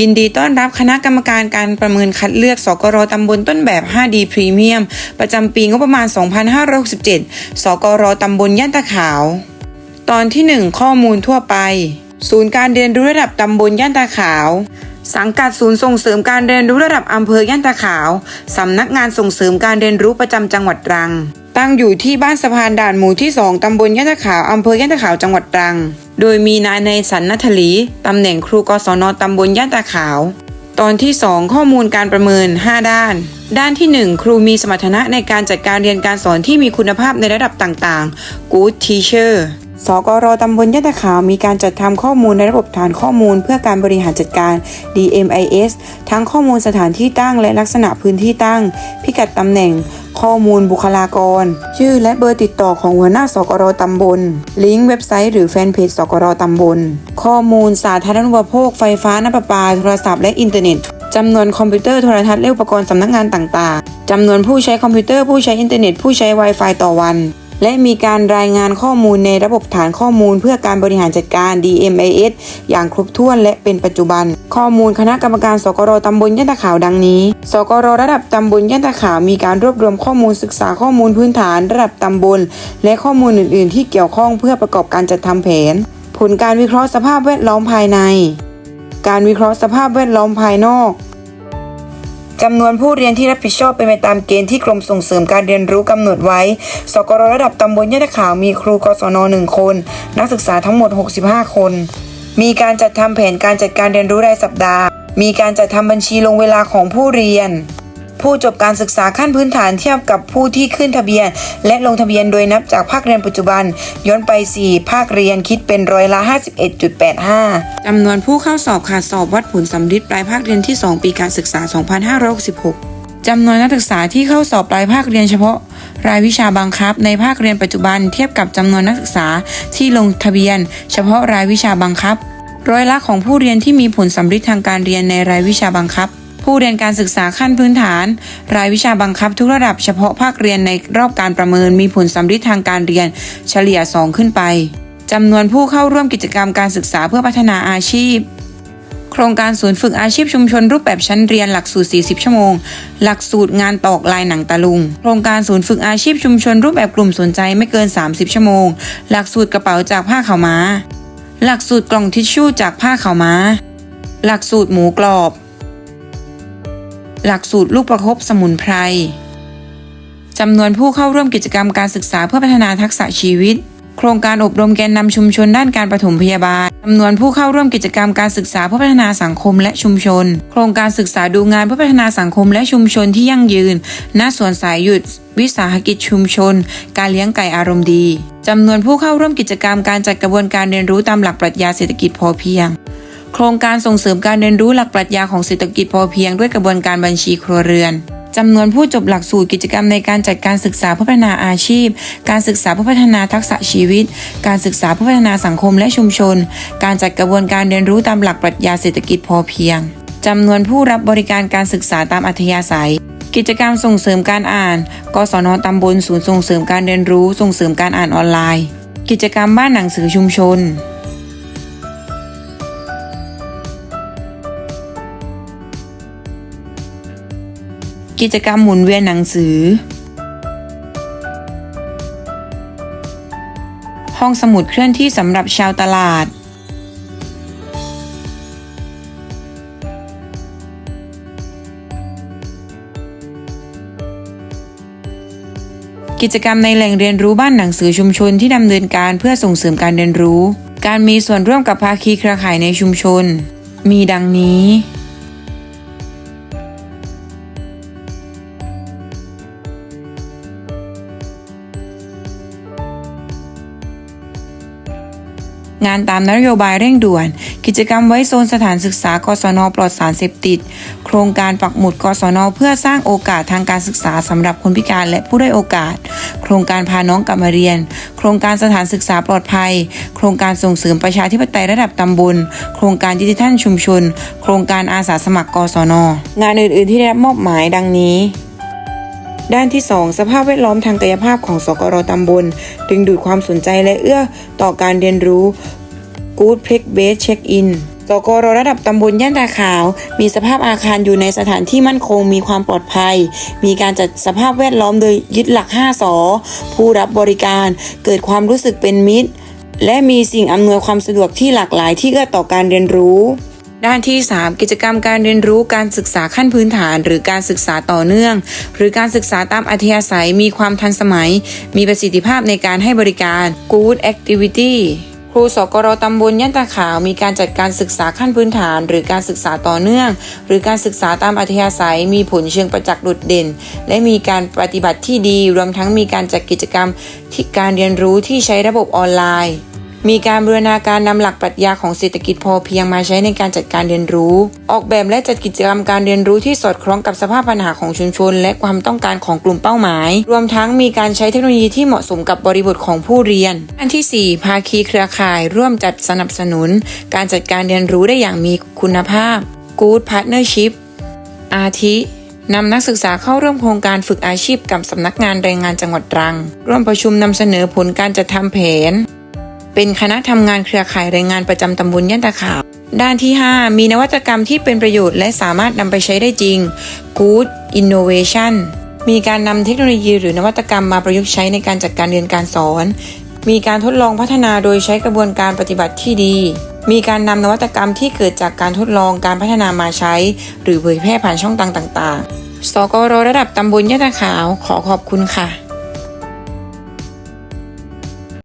ยินดีต้อนรับคณะกรรมการการประเมินคัดเลือกสกรตำบลต้นแบบ 5D พรีเมียม ประจำปีงบประมาณ 2567 สกรตำบลย่านตะขาว ตอนที่ 1 ข้อมูลทั่วไป ศูนย์การเรียนรู้ระดับตำบลย่านตาขาว สังกัดศูนย์ส่งเสริมการเรียนรู้ระดับอำเภอย่านตาขาว สำนักงานส่งเสริมการเรียนรู้ประจำจังหวัดตรัง ตั้งอยู่ที่บ้านสะพานด่านหมู่ที่ 2ตำบลย่านตาขาวอำเภอย่านตาขาวจังหวัดตรัง โดยมีนายในสันนัทลีตำแหน่งครูกศนตำบลย่านตาขาว ตอนที่ 2 ข้อมูลการประเมิน 5 ด้าน ด้านที่ 1 ครูมีสมรรถนะในการจัดการเรียนการสอนที่มีคุณภาพในระดับต่างๆ Good Teacher สกรตำบลย่าตะขาวมีการจัดทำข้อมูลในระบบฐานข้อมูล เพื่อการบริหารจัดการ DMIS ทั้งข้อมูลสถานที่ตั้งและลักษณะพื้นที่ตั้ง พิกัดตำแหน่ง ข้อมูลบุคลากร ชื่อและเบอร์ติดต่อของหัวหน้าสกรตำบล ลิงก์เว็บไซต์หรือแฟนเพจสกรตำบล ข้อมูลสาธารณูปโภค ไฟฟ้าน้ำประปา โทรศัพท์และอินเทอร์เน็ตจำนวนคอมพิวเตอร์โทรทัศน์และอุปกรณ์สำนักงานต่าง ๆ จำนวนผู้ใช้คอมพิวเตอร์ผู้ใช้อินเทอร์เน็ตผู้ใช้ Wi-Fi ต่อวัน และมีการรายงานข้อมูลในระบบฐานข้อมูล เพื่อการบริหารจัดการ DMIS อย่างครบถ้วนและเป็นปัจจุบัน ข้อมูลคณะกรรมการสกรตำบลย่านตะขาวดังนี้ สกรระดับตำบลย่านตะขาวมีการรวบรวมข้อมูลศึกษาข้อมูลพื้นฐานระดับตำบล และข้อมูลอื่น ๆ ที่เกี่ยวข้องเพื่อประกอบการจัดทำแผน ผลการวิเคราะห์สภาพแวดล้อมภายใน การวิเคราะห์สภาพแวดล้อมภายนอก จำนวนผู้เรียนที่รับผิดชอบเป็นไปตามเกณฑ์ที่กรมส่งเสริมการเรียนรู้กำหนดไว้ สกรระดับตำบลยะตะขาวมีครูกศนหนึ่งคน นักศึกษาทั้งหมด 65 คน มีการจัดทำแผนการจัดการเรียนรู้รายสัปดาห์ มีการจัดทำบัญชีลงเวลาของผู้เรียน ผู้จบการศึกษาขั้นพื้นฐานเทียบกับผู้ที่ขึ้นทะเบียน และลงทะเบียนโดยนับจากภาคเรียนปัจจุบัน ย้อนไป 4 ภาคเรียนคิดเป็นร้อยละ 51.85 จำนวนผู้เข้าสอบขาดสอบวัดผลสำลิดปลายภาคเรียนที่ 2 ปีการศึกษา 2566 จำนวนนักศึกษาที่เข้าสอบปลายภาคเรียนเฉพาะ รายวิชาบังคับ ในภาคเรียนปัจจุบันเทียบกับจำนวนนักศึกษาที่ลงทะเบียน เฉพาะรายวิชาบังคับ ร้อยละของผู้เรียนที่มีผลสำลิดทางการเรียนในรายวิชาบังคับ ผู้เรียนการศึกษาขั้นพื้นฐาน รายวิชาบังคับทุกระดับเฉพาะภาคเรียนในรอบการประเมินมีผลสำลิดทางการเรียนเฉลี่ย 2 ขึ้นไปจำนวนผู้เข้าร่วมกิจกรรมการศึกษาเพื่อพัฒนาอาชีพ โครงการศูนย์ฝึกอาชีพชุมชนรูปแบบชั้นเรียนหลักสูตร 40 ชั่วโมง หลักสูตรงานตอกลายหนังตะลุง โครงการศูนย์ฝึกอาชีพชุมชนรูปแบบกลุ่มสนใจไม่เกิน 30 ชั่วโมง หลักสูตรกระเป๋าจากผ้าขาวม้า หลักสูตรกล่องทิชชู่จากผ้าขาวม้า หลักสูตรหมูกรอบ หลักสูตรลูกประคบสมุนไพรจำนวนผู้เข้าร่วมกิจกรรมการศึกษาเพื่อพัฒนาทักษะชีวิต โครงการอบรมแกนนำชุมชนด้านการปฐมพยาบาลจำนวนผู้เข้าร่วมกิจกรรมการศึกษาเพื่อพัฒนาสังคมและชุมชน โครงการศึกษาดูงานเพื่อพัฒนาสังคมและชุมชนที่ยั่งยืน ณ สวนสายหยุด วิสาหกิจชุมชน การเลี้ยงไก่อารมณ์ดีจำนวนผู้เข้าร่วมกิจกรรมการจัดกระบวนการเรียนรู้ตามหลักปรัชญาเศรษฐกิจพอเพียง ครงการส่งเสริมการเรียนรู้หลักปรัชญาของเศรษฐกิจพอเพียงด้วยกระบวนการบัญชีครัวเรือนจำนวนผู้จบหลักสูตรกิจกรรมในการจัดการศึกษาเพื่อพัฒนาอาชีพ การศึกษาเพื่อพัฒนาทักษะชีวิต การศึกษาเพื่อพัฒนาสังคมและชุมชน การจัดกระบวนการเรียนรู้ตามหลักปรัชญาเศรษฐกิจพอเพียงจำนวนผู้รับบริการการศึกษาตามอัธยาศัย กิจกรรมส่งเสริมการอ่าน กศนตำบลศูนย์ส่งเสริมการเรียนรู้ ส่งเสริมการอ่านออนไลน์ กิจกรรมบ้านหนังสือชุมชน กิจกรรมหมุนเวียนหนังสือ ห้องสมุดเคลื่อนที่สำหรับชาวตลาด กิจกรรมในแหล่งเรียนรู้บ้านหนังสือชุมชนที่ดำเนินการเพื่อส่งเสริมการเรียนรู้ การมีส่วนร่วมกับภาคีเครือข่ายในชุมชน มีดังนี้ งานตามนโยบายเร่งด่วน กิจกรรมไว้โซนสถานศึกษากศนปลอดสารเสพติด โครงการปักหมุดกศนเพื่อสร้างโอกาสทางการศึกษาสำหรับคนพิการและผู้ด้อยโอกาส โครงการพาน้องกลับมาเรียน โครงการสถานศึกษาปลอดภัย โครงการส่งเสริมประชาธิปไตยระดับตำบล โครงการดิจิทัลชุมชน โครงการอาสาสมัครกศนงานอื่น ๆ ที่ได้รับมอบหมายดังนี้ ด้านที่ 2 สภาพแวดล้อมทางกายภาพของสกรตำบล ดึงดูดความสนใจและเอื้อต่อการเรียนรู้ Good Place Based Check-in สกรระดับตำบลย่านตาขาว มีสภาพอาคารอยู่ในสถานที่มั่นคงมีความปลอดภัย มีการจัดสภาพแวดล้อมโดยยึดหลัก 5 สอ ผู้รับบริการ เกิดความรู้สึกเป็นมิตร และมีสิ่งอำนวยความสะดวกที่หลากหลายที่เอื้อต่อการเรียนรู้ ด้านที่ 3 กิจกรรมการเรียนรู้การศึกษาขั้นพื้นฐาน หรือการศึกษาต่อเนื่อง หรือการศึกษาตามอัธยาศัยมีความทันสมัย มีประสิทธิภาพในการให้บริการ Good Activity ครูสกรตำบลย่านตาขาวมีการจัดการศึกษาขั้นพื้นฐาน หรือการศึกษาต่อเนื่อง หรือการศึกษาตามอัธยาศัยมีผลเชิงประจักษ์โดดเด่น และมีการปฏิบัติที่ดี รวมทั้งมีการจัดกิจกรรมที่การเรียนรู้ที่ใช้ระบบออนไลน์ มีการบูรณาการนำหลักปรัชญาของเศรษฐกิจพอเพียงมาใช้ในการจัดการเรียนรู้ ออกแบบและจัดกิจกรรมการเรียนรู้ที่สอดคล้องกับสภาพปัญหาของชุมชน และความต้องการของกลุ่มเป้าหมาย รวมทั้งมีการใช้เทคโนโลยีที่เหมาะสมกับบริบทของผู้เรียน อันที่ 4 ภาคีเครือข่าย ร่วมจัดสนับสนุน การจัดการเรียนรู้ได้อย่างมีคุณภาพ Good Partnership อาทินำนักศึกษาเข้าร่วมโครงการฝึกอาชีพกับสำนักงานแรงงานจังหวัดตรัง ร่วมประชุมนำเสนอผลการจัดทำแผน เป็นคณะทำงานเครือข่ายแรงงานประจำตำบลย่านตาขาวด้านที่ 5 มีนวัตกรรมที่เป็นประโยชน์และสามารถนำไปใช้ได้จริง Good Innovation มีการนำเทคโนโลยีหรือนวัตกรรมมาประยุกต์ใช้ในการจัดการเรียนการสอน มีการทดลองพัฒนาโดยใช้กระบวนการปฏิบัติที่ดี มีการนำนวัตกรรมที่เกิดจากการทดลองการพัฒนามาใช้ หรือเผยแพร่ผ่านช่องทางต่าง ๆ สกรระดับตำบลย่านตาขาวขอขอบคุณค่ะ